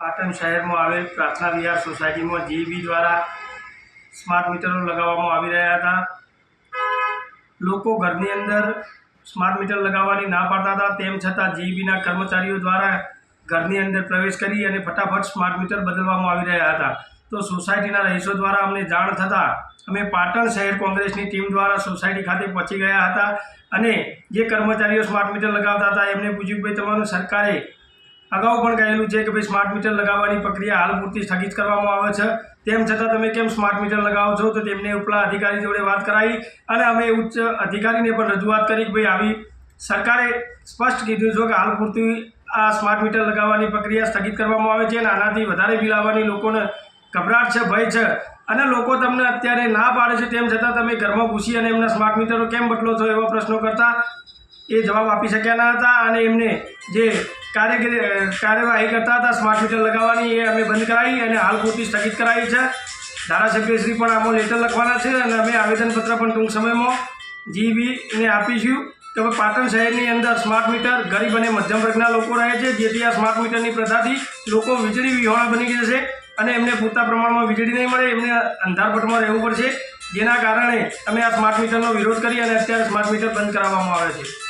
પાટણ શહેરમાં આવેલ પ્રાર્થના વિહાર સોસાયટીમાં જીબી દ્વારા સ્માર્ટ મીટરો લગાવવામાં આવી રહ્યા હતા. લોકો ઘરની અંદર સ્માર્ટ મીટર લગાવવાની ના પાડતા હતા. તેમ છતાં જીબીના કર્મચારીઓ દ્વારા ઘરની અંદર પ્રવેશ કરી અને ફટાફટ સ્માર્ટ મીટર બદલવામાં આવી રહ્યા હતા. તો સોસાયટીના રહીશો દ્વારા અમને જાણ થતાં અમે પાટણ શહેર કોંગ્રેસની ટીમ દ્વારા સોસાયટી ખાતે પહોંચી ગયા હતા અને જે કર્મચારીઓ સ્માર્ટ મીટર લગાવતા હતા, એમને પૂછ્યું કે તમારું સરકારે અગાઉ પણ કહેલું છે કે ભાઈ સ્માર્ટ મીટર લગાવવાની પ્રક્રિયા હાલ પૂરતી સ્થગિત કરવામાં આવે છે. તેમ છતાં તમે કેમ સ્માર્ટ મીટર લગાવો છો? તો તેમને ઉપલા અધિકારી જોડે વાત કરાવી અને અમે ઉચ્ચ અધિકારીને પણ રજૂઆત કરી કે ભાઈ આવી સરકારે સ્પષ્ટ કીધું છે કે હાલ પૂરતી આ સ્માર્ટ મીટર લગાવવાની પ્રક્રિયા સ્થગિત કરવામાં આવે છે અને આનાથી વધારે બિલ આવવાની લોકોને ગભરાટ છે, ભય છે અને લોકો તમને અત્યારે ના પાડે છે. તેમ છતાં તમે ઘરમાં ઘૂસી અને એમના સ્માર્ટ મીટરો કેમ બદલો છો એવા પ્રશ્નો કરતા એ જવાબ આપી શક્યા ન હતા અને એમને જે કાર્યગીરી કાર્યવાહી કરતા હતા સ્માર્ટ મીટર લગાવવાની, એ અમે બંધ કરાવી અને હાલ પૂરતી સ્થગિત કરાવી છે. ધારાસભ્યશ્રી પણ આમાં લેટર લખવાના છે અને અમે આવેદનપત્ર પણ ટૂંક સમયમાં જીબીને આપીશું કે ભાઈ પાટણ શહેરની અંદર સ્માર્ટ મીટર ગરીબ અને મધ્યમ વર્ગના લોકો રહે છે, જેથી આ સ્માર્ટ મીટરની પ્રથાથી લોકો વીજળી વિહોણા બની જશે અને એમને પૂરતા પ્રમાણમાં વીજળી નહીં મળે, એમને અંધારપટમાં રહેવું પડશે. જેના કારણે અમે આ સ્માર્ટ મીટરનો વિરોધ કરી અને અત્યારે સ્માર્ટ મીટર બંધ કરાવવામાં આવે છે.